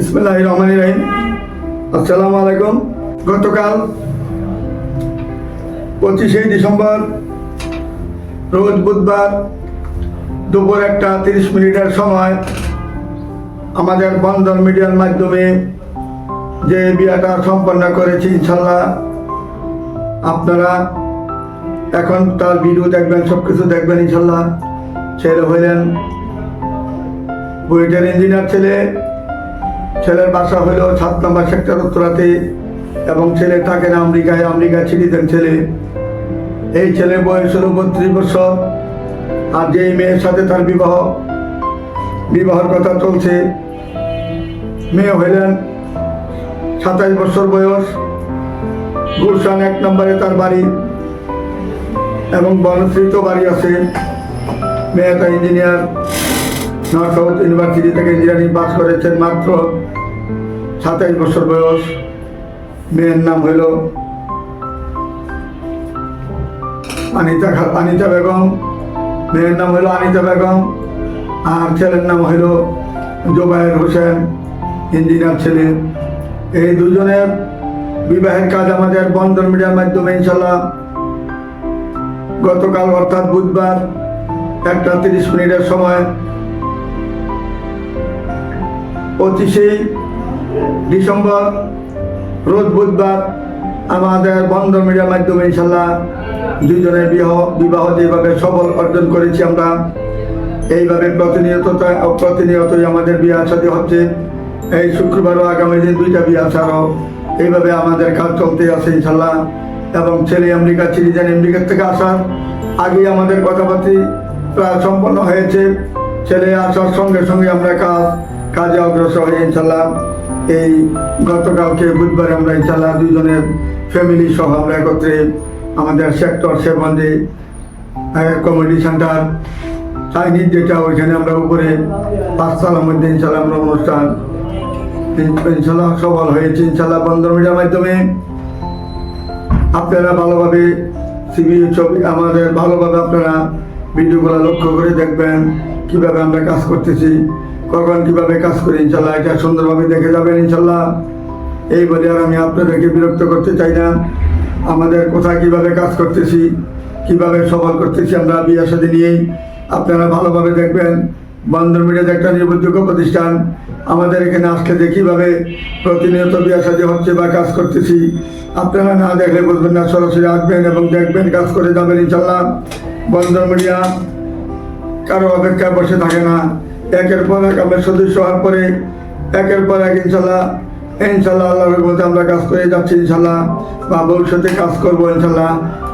ইসমিল্লাহ রহমান রহিম। আসসালামু আলাইকুম। গতকাল পঁচিশে ডিসেম্বর, রোজ বুধবার দুপুর একটা তিরিশ মিনিটের সময় আমাদের বন্ধন মিডিয়ার মাধ্যমে যে বিয়াটা সম্পন্ন করেছি ইনশাল্লাহ আপনারা এখন তার ভিডিও দেখবেন সব কিছু দেখবেন ইনশাল্লাহ ছেলে হইলেন বুয়েটের ইঞ্জিনিয়ার ছেলে ছেলের বাসা হইল সাত নম্বর সেক্টর উত্তরাতে এবং ছেলে থাকেন আমেরিকায় আমেরিকা সিটিজেন ছেলে। এই ছেলের বয়স হল বত্রিশ বছর। আর যেই মেয়ের সাথে তার বিবাহ, বিবাহের কথা চলছে, মেয়ে হইলেন সাতাইশ বছর বয়স। গুলশান এক নম্বরে তার বাড়ি এবং বনশ্রীত বাড়ি আছে। মেয়েটা ইঞ্জিনিয়ার নর্থ ইউনিভার্সিটি থেকে ইঞ্জিনিয়ারিং পাস করেছেন মাত্র সাতাইশ বছর বয়স। মেয়ের নাম হইল আনিতা আনিতা বেগম। মেয়ের নাম হইল আনিতা বেগম। আর ছেলের নাম হইল জোবায়ের হোসেন, ইঞ্জিনিয়ার ছেলে। এই দুজনের বিবাহের কাজ আমাদের বন্ধন মিডিয়ার মাধ্যমে ইনশাল্লাহ গতকাল অর্থাৎ বুধবার একটা তিরিশ মিনিটের সময় পঁচিশে ডিসেম্বর, রোজ বুধবার আমাদের বন্ধ মিডিয়ার মাধ্যমে ইনশাল্লাহ দুইজনের বিবাহ বিবাহ যেভাবে সফল অর্জন করেছি আমরা, এইভাবে প্রতিনিয়ত প্রতিনিয়তই আমাদের বিয়ে সাথে হচ্ছে। এই শুক্রবারও আগামী দিন দুইটা বিয়ে ছাড়াও এইভাবে আমাদের কাজ চলতে আছে ইনশাল্লাহ এবং ছেলে আমেরিকা, সিটিজেন আমেরিকার থেকে আসার আগে আমাদের কথাবার্তি প্রায় সম্পন্ন হয়েছে। ছেলে আসার সঙ্গে সঙ্গে আমরা কাজ কাজে অগ্রসর হয়ে ইনশাল্লাহ এই গতকালকে বুধবার আমরা ইনশাল্লাহ দুজনের ফ্যামিলি সহ আমরা একত্রে আমাদের সেক্টর সেবন্দি কমিউনিটি সেন্টার চাইনিজ যেটা ওইখানে আমরা উপরে পাঁচতলার মধ্যে ইনশাল্লাহ আমরা অনুষ্ঠান ইন- ইনশাল্লাহ সফল হয়েছে ইনশাল্লাহ বন্ধন মিডিয়ার মাধ্যমে। আপনারা ভালোভাবে সিবি ছবি আমাদের ভালোভাবে আপনারা ভিডিওগুলো লক্ষ্য করে দেখবেন কীভাবে আমরা কাজ করতেছি কখন কীভাবে কাজ করি, ইনশাল্লাহ এটা সুন্দরভাবে দেখে যাবেন, ইনশাল্লাহ। এই বলে আর আমি আপনাদেরকে বিরক্ত করতে চাই না। আমাদের কোথায় কীভাবে কাজ করতেছি, কীভাবে সফল করতেছি আমরা বিয়ের সাথে নিয়েই আপনারা ভালোভাবে দেখবেন বন্ধন মিডিয়াতে একটা নির্ভরযোগ্য প্রতিষ্ঠান। আমাদের এখানে আসলে যে কীভাবে প্রতিনিয়ত বিয়ে সাথে হচ্ছে বা কাজ করতেছি, আপনারা না দেখলে বুঝবেন না, সরাসরি আসবেন এবং দেখবেন কাজ করে যাবেন, ইনশাল্লাহ। বন্ধন মিডিয়া কারও অপেক্ষায় বসে থাকে না। একের পর এক আমরা সদস্য হওয়ার পরে, একের পর এক ইনশাল্লাহ ইনশাল্লাহ আল্লাহর মধ্যে আমরা কাজ করে যাচ্ছি ইনশাল্লাহ বা ভবিষ্যতে কাজ করব ইনশাল্লাহ।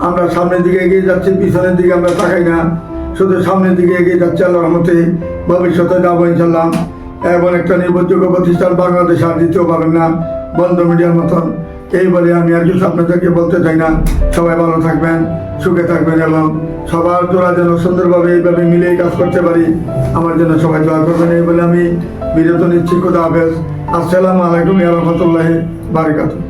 আমরা সামনের দিকে এগিয়ে যাচ্ছি, পিছনের দিকে আমরা তাকাই না। শুধু সামনের দিকে এগিয়ে যাচ্ছি আল্লাহর মতে ভবিষ্যতে যাব ইনশাল্লাহ। এমন একটা নির্ভরযোগ্য প্রতিষ্ঠান বাংলাদেশ আর দ্বিতীয় পাবেন না বন্ধ মিডিয়ার মতন। এই বলে আমি আর কিছু আপনাদেরকে বলতে চাই না। সবাই ভালো থাকবেন, সুখে থাকবেন এবং সবার তোরা যেন সুন্দরভাবে এইভাবে মিলেই কাজ করতে পারি, আমার জন্য সবাই দোয়া করবেন এই বলে আমি বিরত নিচ্ছি। কোথা হাফেজ। আসসালামু আলাইকুম রহমতুল্লাহ বারকাতুহ।